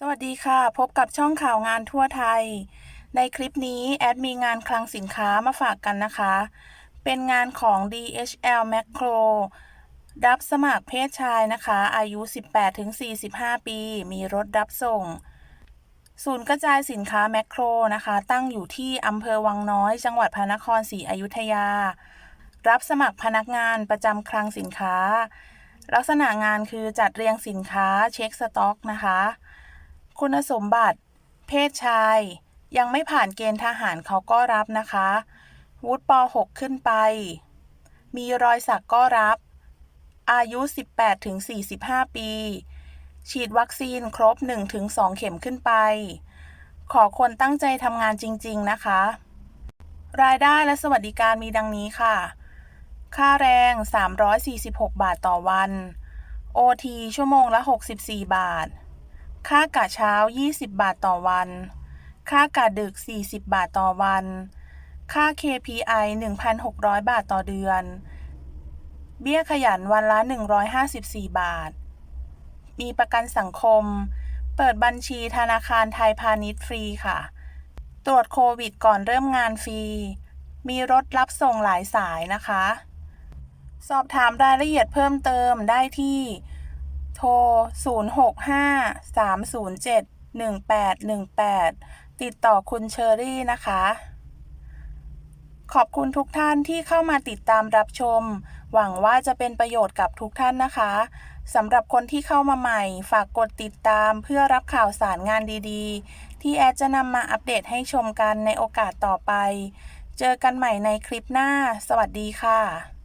สวัสดีค่ะ พบกับช่องข่าวงานทั่วไทย ในคลิปนี้ แอดมีงานคลังสินค้ามาฝากกันนะคะ เป็นงานของ DHL Macro รับสมัครเพศชายนะคะ อายุ 18-45 ปี มีรถรับส่ง ศูนย์กระจายสินค้าแมคโครนะคะ ตั้งอยู่ที่อำเภอวังน้อย จังหวัดพระนครศรีอยุธยา รับสมัครพนักงานประจำคลังสินค้า ลักษณะงานคือจัดเรียงสินค้าเช็คสต็อกนะคะ คุณสมบัติ เพศชาย ยังไม่ผ่านเกณฑ์ทหารเขาก็รับนะคะ วุฒิป .6 ขึ้นไป มีรอยสักก็รับ อายุ 18-45 ปี ฉีดวัคซีนครบ 1-2 เข็มขึ้นไป ขอคนตั้งใจทำงานจริง ๆ นะคะ รายได้และสวัสดิการมีดังนี้ค่ะ ค่าแรง 346 บาทต่อวัน OT ชั่วโมงละ 64 บาท ค่ากะเช้า 20 บาทต่อวัน ค่ากะดึก 40 บาทต่อวัน ค่า KPI 1,600 บาทต่อเดือน เบี้ยขยันวันละ 154 บาท มีประกันสังคม เปิดบัญชีธนาคารไทยพาณิชย์ฟรีค่ะ ตรวจโควิดก่อนเริ่มงานฟรี มีรถรับส่งหลายสายนะคะ สอบถามรายละเอียดเพิ่มเติมได้ที่ โทร 065-307-1818 ติดต่อคุณเชอรี่นะคะ ขอบคุณทุกท่านที่เข้ามาติดตามรับชม หวังว่าจะเป็นประโยชน์กับทุกท่านนะคะสำหรับคนที่เข้ามาใหม่ ฝากกดติดตามเพื่อรับข่าวสารงานดีๆ ที่แอดจะนำมาอัปเดตให้ชมกันในโอกาสต่อไป เจอกันใหม่ในคลิปหน้า สวัสดีค่ะ